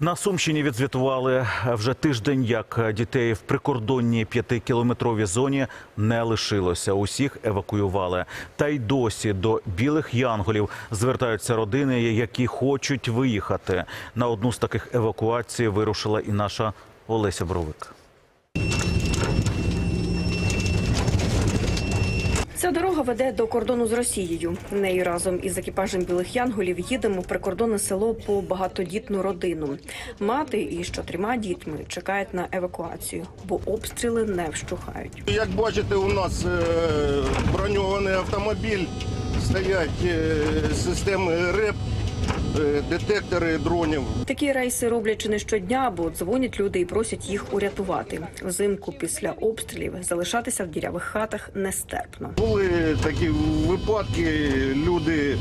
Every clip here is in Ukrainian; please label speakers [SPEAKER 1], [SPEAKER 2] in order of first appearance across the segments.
[SPEAKER 1] На Сумщині відзвітували вже тиждень, як дітей в прикордонній п'ятикілометровій зоні не лишилося. Усіх евакуювали. Та й досі до білих янголів звертаються родини, які хочуть виїхати. На одну з таких евакуацій вирушила і наша Олеся Бровик.
[SPEAKER 2] Ця дорога веде до кордону з Росією. Нею разом із екіпажем білих янголів їдемо в прикордонне село по багатодітну родину. Мати і що трьома дітьми чекають на евакуацію, бо обстріли не вщухають.
[SPEAKER 3] Як бачите, у нас е, броньований автомобіль, стоять е, системи РЕП, детектори дронів.
[SPEAKER 2] Такі рейси роблять чи не щодня, бо дзвонять люди і просять їх урятувати. Взимку після обстрілів залишатися в дірявих хатах нестерпно.
[SPEAKER 3] Були такі випадки, люди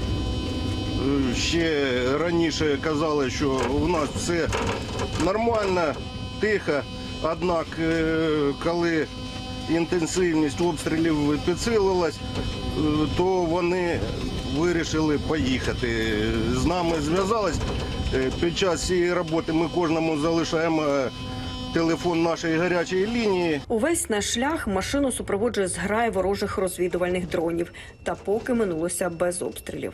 [SPEAKER 3] е, ще раніше казали, що у нас все нормально, тихо. Однак, е, коли інтенсивність обстрілів підсилилась, е, то вони вирішили поїхати. З нами зв'язались. Е, Під час цієї роботи ми кожному залишаємо телефон нашої гарячої лінії.
[SPEAKER 2] Увесь наш шлях машину супроводжує зграй ворожих розвідувальних дронів. Та поки минулося без обстрілів.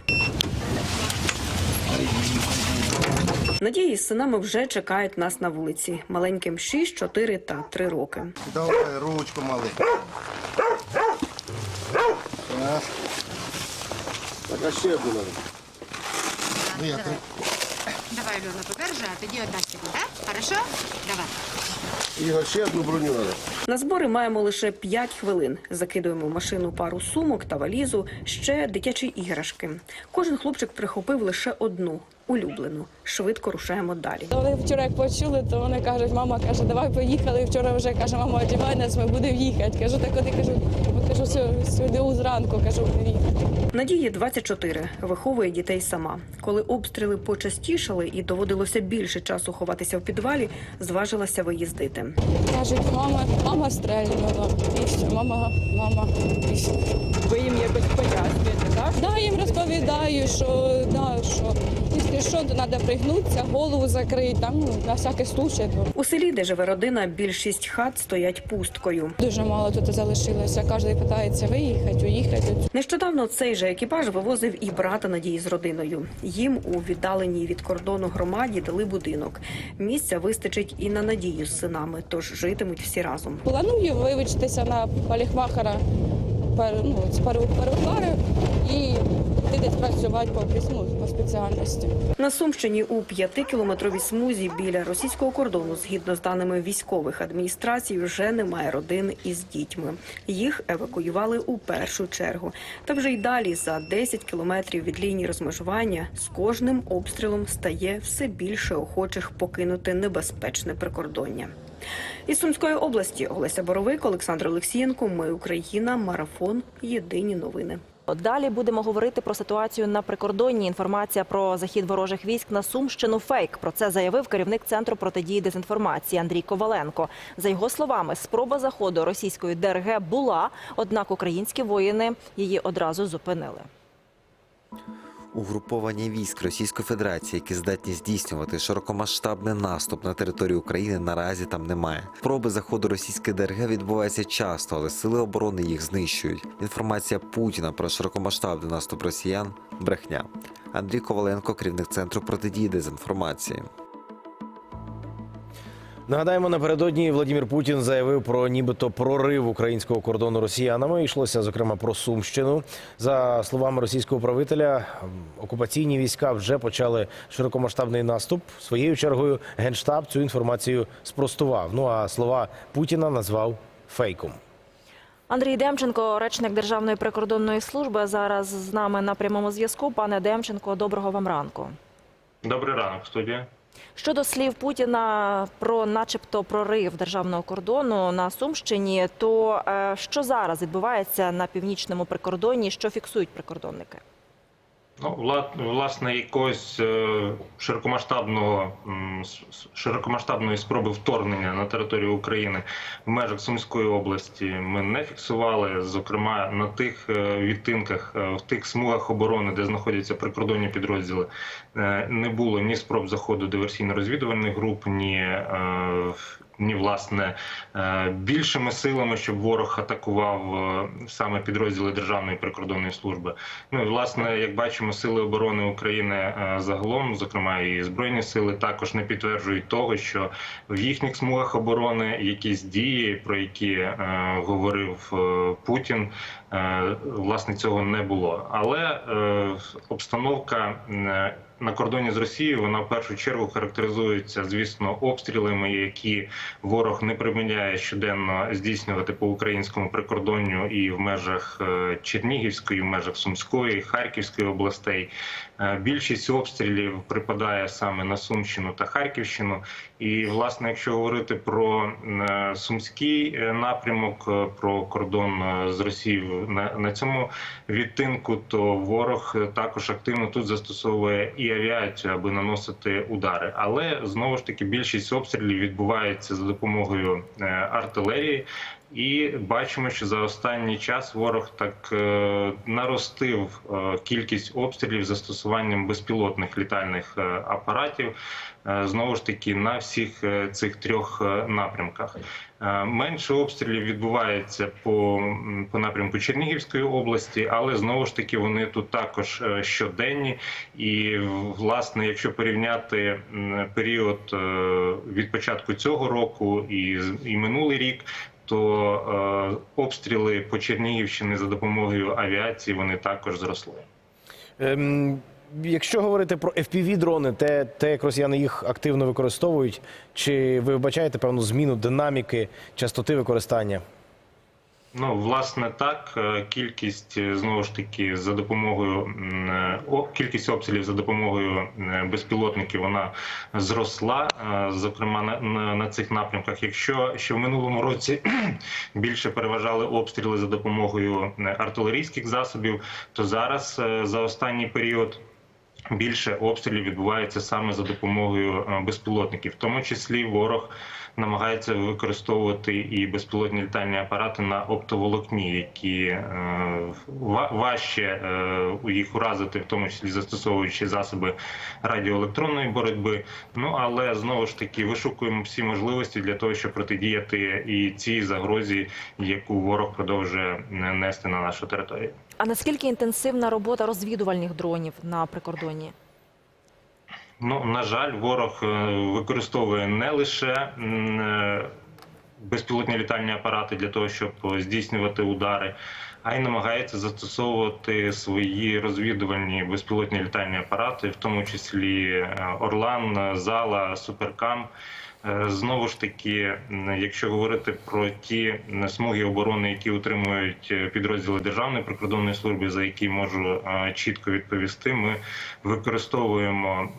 [SPEAKER 2] Надії з синами вже чекають нас на вулиці. Маленьким 6, 4 та 3 роки.
[SPEAKER 3] Давай ручку маленьку. Так, а ще одну надо. Ну, я
[SPEAKER 4] Давай. Давай, Льона, покажи, а тоді одна сьогодні, так? Хорошо? Давай.
[SPEAKER 3] Ігор, ще одну броню надо.
[SPEAKER 2] На збори маємо лише 5 хвилин. Закидуємо в машину пару сумок та валізу, ще дитячі іграшки. Кожен хлопчик прихопив лише одну улюблену. Швидко рушаємо далі.
[SPEAKER 5] Вони вчора як почули, то вони кажуть, мама каже, давай поїхали. Вчора вже каже, мама, одягай нас, ми будемо їхати. Кажу, так от я кажу, «Ми, кажу, «сьо- сьогодні зранку, кажу, будемо їхати.
[SPEAKER 2] Надії 24, виховує дітей сама. Коли обстріли почастішали і доводилося більше часу ховатися в підвалі, зважилася виїздити.
[SPEAKER 5] Кажуть, мама, мама стрельнула. І все, мама, мама, і все.
[SPEAKER 2] Ви їм якось пояснюєте, так?
[SPEAKER 5] Да, їм розповідаю, що, да, що якщо що, то треба пригнутися, голову закрити, там, ну, на всякий случай.
[SPEAKER 2] У селі, де живе родина, більшість хат стоять пусткою.
[SPEAKER 5] Дуже мало тут залишилося. Кожен питається виїхати, уїхати.
[SPEAKER 2] Нещодавно цей же екіпаж вивозив і брата Надії з родиною. Їм у віддаленій від кордону громаді дали будинок. Місця вистачить і на Надію з синами, тож житимуть всі разом.
[SPEAKER 5] Планую вивчитися на поліхмахера, пер, ну, з перу- перукаря і йти десь працювати по, ну, по спеціальності.
[SPEAKER 2] На Сумщині у п'ятикілометровій смузі біля російського кордону, згідно з даними військових адміністрацій, вже немає родин із дітьми. Їх евакуювали у першу чергу. Та вже й далі, за 10 кілометрів від лінії розмежування, з кожним обстрілом стає все більше охочих покинути небезпечне прикордоння. Із Сумської області Олеся Боровик, Олександр Олексієнко. Ми Україна. Марафон. Єдині новини.
[SPEAKER 6] Далі будемо говорити про ситуацію на прикордонні. Інформація про захід ворожих військ на Сумщину фейк. Про це заявив керівник центру протидії дезінформації Андрій Коваленко. За його словами, спроба заходу російської ДРГ була, однак українські воїни її одразу зупинили.
[SPEAKER 7] Угруповання військ Російської Федерації, які здатні здійснювати широкомасштабний наступ на територію України, наразі там немає. Спроби заходу російської ДРГ відбуваються часто, але сили оборони їх знищують. Інформація Путіна про широкомасштабний наступ росіян брехня. Андрій Коваленко, керівник центру протидії дезінформації.
[SPEAKER 8] Нагадаємо, напередодні Владимир Путін заявив про нібито прорив українського кордону росіянами. Йшлося зокрема про Сумщину. За словами російського правителя, окупаційні війська вже почали широкомасштабний наступ. Своєю чергою генштаб цю інформацію спростував. Ну а слова Путіна назвав фейком.
[SPEAKER 6] Андрій Демченко, речник Державної прикордонної служби, зараз з нами на прямому зв'язку. Пане Демченко, доброго вам ранку.
[SPEAKER 9] Добрий ранок, студія.
[SPEAKER 6] Щодо слів Путіна про, начебто, прорив державного кордону на Сумщині, то е, що зараз відбувається на північному прикордонні? Що фіксують прикордонники?
[SPEAKER 9] Ну, вла- власне, якогось е, широкомасштабного широкомасштабної спроби вторгнення на територію України в межах Сумської області ми не фіксували. Зокрема, на тих е, відтинках, е, в тих смугах оборони, де знаходяться прикордонні підрозділи, не було ні спроб заходу диверсійно-розвідувальних груп, ні. Ні, власне, е, більшими силами, щоб ворог атакував е, саме підрозділи Державної прикордонної служби. Ну і власне, як бачимо, сили оборони України е, загалом, зокрема і збройні сили, також не підтверджують того, що в їхніх смугах оборони якісь дії, про які говорив Путін, власне цього не було. Але е, обстановка. е, на кордоні з Росією вона в першу чергу характеризується, звісно, обстрілами, які ворог не приміняє щоденно здійснювати по українському прикордонню і в межах е, Чернігівської, в межах Сумської, Харківської областей. Е, Більшість обстрілів припадає саме на Сумщину та Харківщину. І, власне, якщо говорити про е, сумський е, напрямок, про кордон з Росією на, цьому відтинку, то ворог також активно тут застосовує і авіацію, аби наносити удари. Але знову ж таки більшість обстрілів відбувається за допомогою артилерії. І бачимо, що за останній час ворог так е, наростив е, кількість обстрілів застосуванням безпілотних літальних е, апаратів. Знову ж таки на всіх цих трьох напрямках. Менше обстрілів відбувається по, по напрямку Чернігівської області, але знову ж таки вони тут також щоденні. І власне, якщо порівняти період від початку цього року і, і минулий рік, то е, обстріли по Чернігівщині за допомогою авіації вони також зросли.
[SPEAKER 8] Ем, якщо говорити про fpv дрони, те, те, як росіяни їх активно використовують, чи ви вбачаєте певну зміну динаміки, частоти використання?
[SPEAKER 9] Ну, власне, так. Е, Кількість е, знову ж таки за допомогою е, кількість обстрілів за допомогою безпілотників вона зросла, зокрема на, на, цих напрямках. Якщо ще в минулому році більше переважали обстріли за допомогою артилерійських засобів, то зараз за останній період. Більше обстрілів відбувається саме за допомогою е, безпілотників, в тому числі ворог намагається використовувати і безпілотні літальні апарати на оптоволокні, які е, важче е, їх уразити, в тому числі застосовуючи засоби радіоелектронної боротьби. Ну але знову ж таки вишукуємо всі можливості для того, щоб протидіяти і цій загрозі, яку ворог продовжує нести на нашу територію.
[SPEAKER 6] А наскільки інтенсивна робота розвідувальних дронів на прикордонні?
[SPEAKER 9] Ну, на жаль, ворог е, використовує не лише е, безпілотні літальні апарати для того, щоб здійснювати удари, а й намагається застосовувати свої розвідувальні безпілотні літальні апарати, в тому числі е, Орлан, Зала, Суперкам. Е, Знову ж таки, якщо говорити про ті смуги оборони, які утримують е, підрозділи Державної прикордонної служби, за які можу е, чітко відповісти, ми використовуємо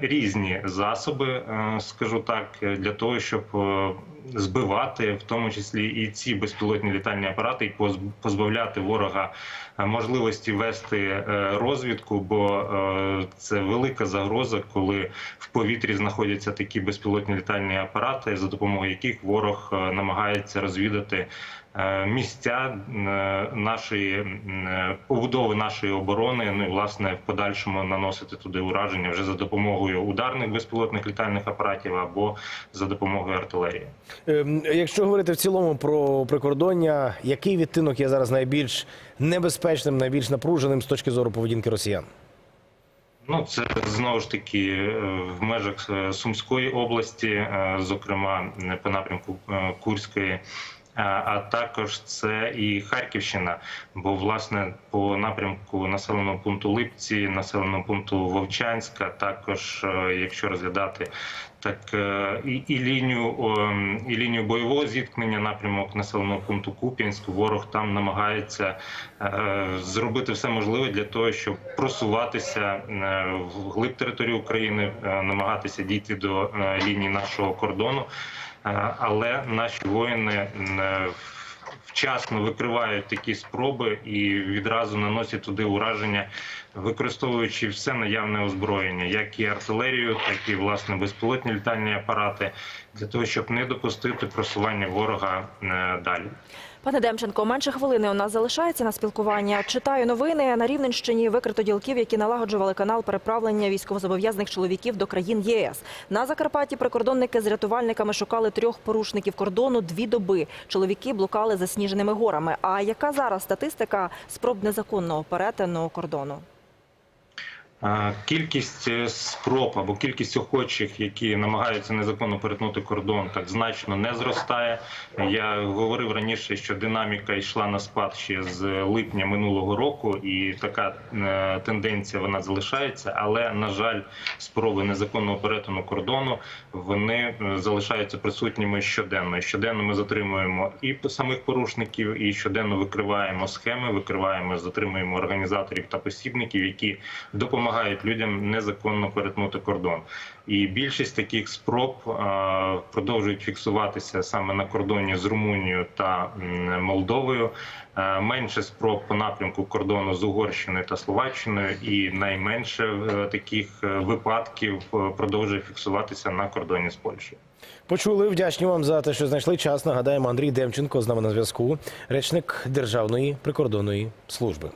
[SPEAKER 9] різні засоби, скажу так, для того, щоб збивати, в тому числі і ці безпілотні літальні апарати, і поз- позбавляти ворога е, можливості вести е, розвідку, бо е, це велика загроза, коли в повітрі знаходяться такі безпілотні літальні апарати, за допомогою яких ворог намагається розвідати місця е, нашої е, побудови нашої оборони. Ну і власне в подальшому наносити туди ураження вже за допомогою ударних безпілотних літальних апаратів або за допомогою артилерії.
[SPEAKER 8] Ем, Якщо говорити в цілому про прикордоння, який відтинок є зараз найбільш небезпечним, найбільш напруженим з точки зору поведінки росіян?
[SPEAKER 9] Ну, це знову ж таки е, в межах е, Сумської області, е, зокрема е, по напрямку е, Курської. А також це і Харківщина, бо власне по напрямку населеного пункту Липці, населеного пункту Вовчанська, також е, якщо розглядати так е, і, і лінію і лінію бойового зіткнення, напрямок населеного пункту Куп'янськ, ворог там намагається е, зробити все можливе для того, щоб просуватися в глиб території України, намагатися дійти до лінії нашого кордону. Але наші воїни е, вчасно викривають такі спроби і відразу наносять туди ураження використовуючи все наявне озброєння, як і артилерію, так і власне безпілотні літальні апарати, для того, щоб не допустити просування ворога е, далі.
[SPEAKER 6] Пане Демченко, менше хвилини у нас залишається на спілкування. Читаю новини. На Рівненщині викрито ділків, які налагоджували канал переправлення військовозобов'язаних чоловіків до країн єС. На Закарпатті прикордонники з рятувальниками шукали трьох порушників кордону дві доби. Чоловіки блукали засніженими горами. А яка зараз статистика спроб незаконного перетину кордону?
[SPEAKER 9] Кількість е, спроб або кількість охочих, які намагаються незаконно перетнути кордон, так значно не зростає. Я говорив раніше, що динаміка йшла на спад ще з липня минулого року, і така е, тенденція вона залишається. Але на жаль, спроби незаконного перетину кордону вони е, залишаються присутніми щоденно. Щоденно ми затримуємо і самих порушників, і щоденно викриваємо схеми, викриваємо, затримуємо організаторів та посібників, які допомагають людям незаконно перетнути кордон. І більшість таких спроб продовжують фіксуватися саме на кордоні з Румунією та Молдовою. Е, Менше спроб по напрямку кордону з Угорщиною та Словаччиною, і найменше е, таких е, випадків продовжує фіксуватися на кордоні з Польщею.
[SPEAKER 8] Почули, вдячні вам за те, що знайшли час. Нагадаємо, Андрій Демченко з нами на зв'язку, речник Державної прикордонної служби.